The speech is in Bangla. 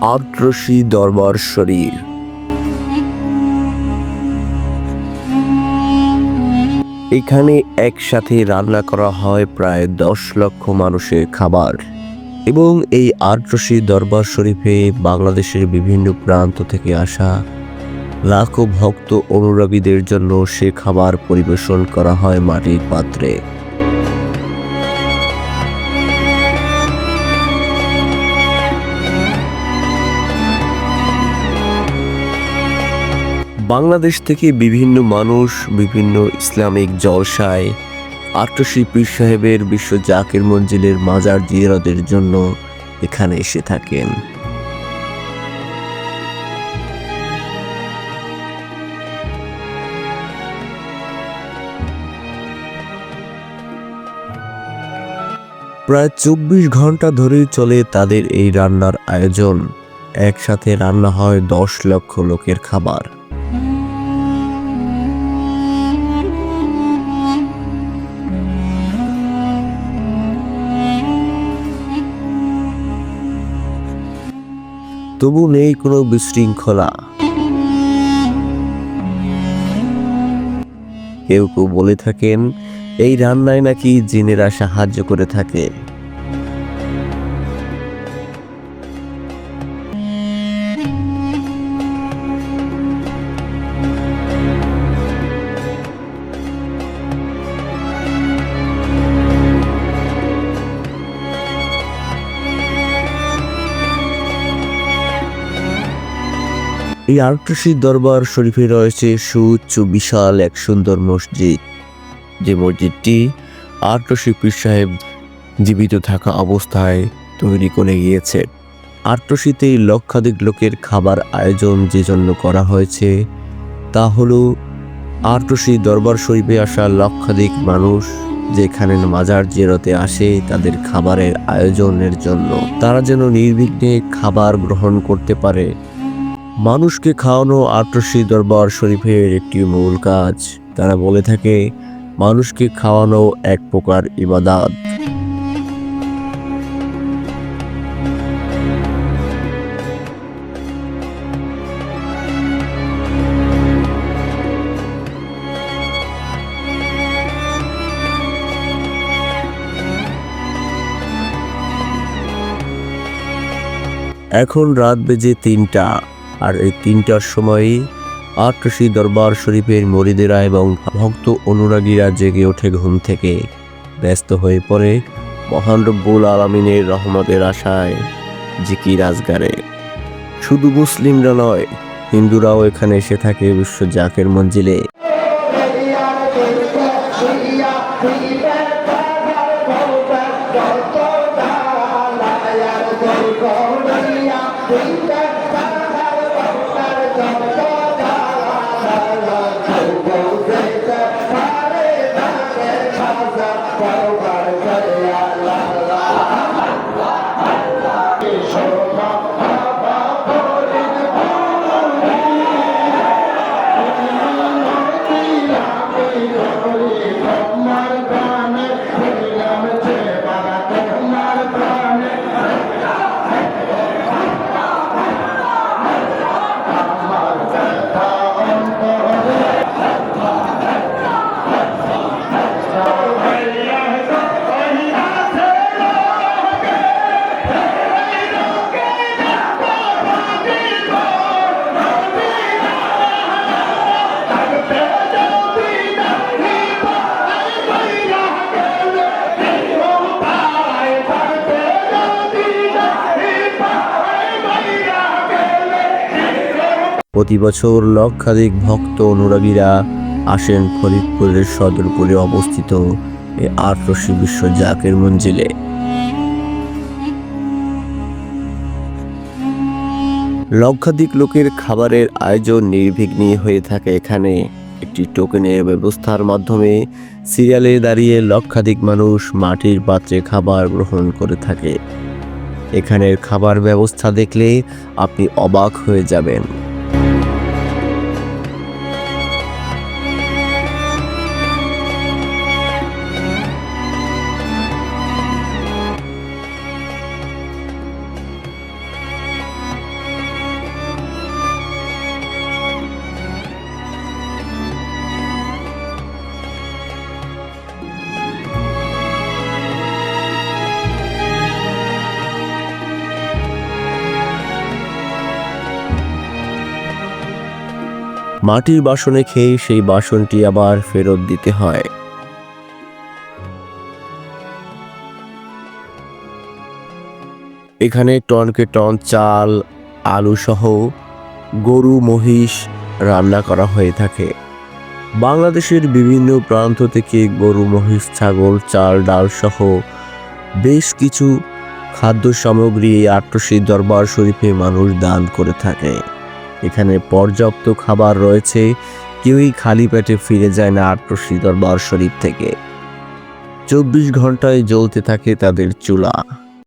আগ্রসী দরবার শরীর। এখানে একসাথে রান্না করা হয় প্রায় দশ লক্ষ মানুষের খাবার। এবং এই আটরশি দরবার শরীফে বাংলাদেশের বিভিন্ন প্রান্ত থেকে আসা লাখো ভক্ত অনুরাগীদের জন্য সে খাবার পরিবেশন করা হয় মাটির পাত্রে। বাংলাদেশ থেকে বিভিন্ন মানুষ, বিভিন্ন ইসলামিক জলসায় আটশি পীর সাহেবের বিশ্ব জাকির মঞ্জিলের মাজার জিয়ারতের জন্য এখানে এসে থাকেন। প্রায় চব্বিশ ঘণ্টা ধরে চলে তাদের এই রান্নার আয়োজন। একসাথে রান্না হয় দশ লক্ষ লোকের খাবার। তবু নেই কোনো বিশৃঙ্খলা। কেউ কেউ বলে থাকেন, এই রান্নায় নাকি জিনেরা সাহায্য করে থাকে। এই আর্টসি দরবার শরীফে রয়েছে সুউচ্চ, বিশাল এক সুন্দর মসজিদ। যে মসজিদটি আর্টসি পীর সাহেব জীবিত থাকা অবস্থায় তৈরি করে গিয়েছে। আর্টসিতে লক্ষাধিক লোকের খাবার আয়োজন যে জন্য করা হয়েছে, তা হলো আর্টসি দরবার শরীফে আসা লক্ষাধিক মানুষ যেখানে মাজার জেরতে আসে তাদের খাবারের আয়োজনের জন্য। তারা যেন নির্বিঘ্নে খাবার গ্রহণ করতে পারে। মানুষকে খাওয়ানো আটরশি দরবার শরীফের একটি মূল কাজ। তারা বলে থাকে, মানুষকে খাওয়ানো এক প্রকার ইবাদাত। এখন রাত বেজে তিনটা। আর এই তিনটার সময়ই আটরশি দরবার শরীফের মরিদেরা এবং ভক্ত অনুরাগীরা জেগে ওঠে ঘুম থেকে। ব্যস্ত হয়ে পড়ে মহান রব্বুল আলমিনের রহমতের আশায় জিকি রাজগারে শুধু মুসলিমরা নয়, হিন্দুরাও এখানে এসে থাকে বিশ্ব জাকের মঞ্জিলে। প্রতি বছর লক্ষাধিক ভক্ত অনুরাগীরা আসেন ফরিদপুরের সদরপুরে অবস্থিত আটরশি বিশ্ব জাকের মঞ্জিলে। লক্ষাধিক লোকের খাবারের আয়োজন নির্বিঘ্নে হয়ে থাকে এখানে। একটি টোকেনের ব্যবস্থার মাধ্যমে সিরিয়ালে দাঁড়িয়ে লক্ষাধিক মানুষ মাটির পাত্রে খাবার গ্রহণ করে থাকে। এখানের খাবার ব্যবস্থা দেখলে আপনি অবাক হয়ে যাবেন। মাটির বাসনে খেয়ে সেই বাসনটি আবার ফেরত দিতে হয়। এখানে টনকে টন চাল, আলু সহ গরু, মহিষ রান্না করা হয়ে থাকে। বাংলাদেশের বিভিন্ন প্রান্ত থেকে গরু, মহিষ, ছাগল, চাল, ডাল সহ বেশ কিছু খাদ্য সামগ্রী এই আট্টসী দরবার শরীফে মানুষ দান করে থাকে। এখানে পর্যাপ্ত খাবার রয়েছে। কেউই খালি পেটে ফিরে যায় না আট্টসী দরবার শরীফ থেকে। চব্বিশ ঘন্টায় জ্বলতে থাকে তাদের চুলা।